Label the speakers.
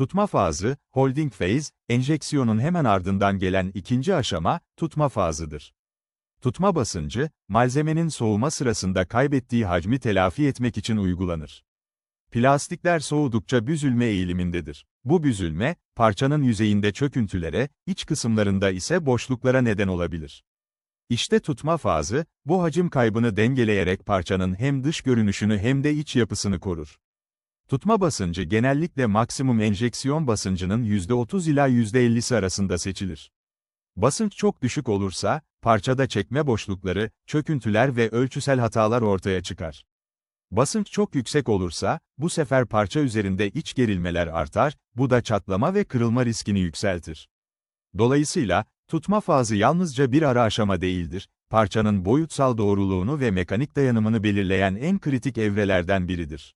Speaker 1: Tutma fazı, holding phase, enjeksiyonun hemen ardından gelen ikinci aşama, tutma fazıdır. Tutma basıncı, malzemenin soğuma sırasında kaybettiği hacmi telafi etmek için uygulanır. Plastikler soğudukça büzülme eğilimindedir. Bu büzülme, parçanın yüzeyinde çöküntülere, iç kısımlarında ise boşluklara neden olabilir. İşte tutma fazı, bu hacim kaybını dengeleyerek parçanın hem dış görünüşünü hem de iç yapısını korur. Tutma basıncı genellikle maksimum enjeksiyon basıncının %30 ila %50'si arasında seçilir. Basınç çok düşük olursa, parçada çekme boşlukları, çöküntüler ve ölçüsel hatalar ortaya çıkar. Basınç çok yüksek olursa, bu sefer parça üzerinde iç gerilmeler artar, bu da çatlama ve kırılma riskini yükseltir. Dolayısıyla, tutma fazı yalnızca bir ara aşama değildir, parçanın boyutsal doğruluğunu ve mekanik dayanımını belirleyen en kritik evrelerden biridir.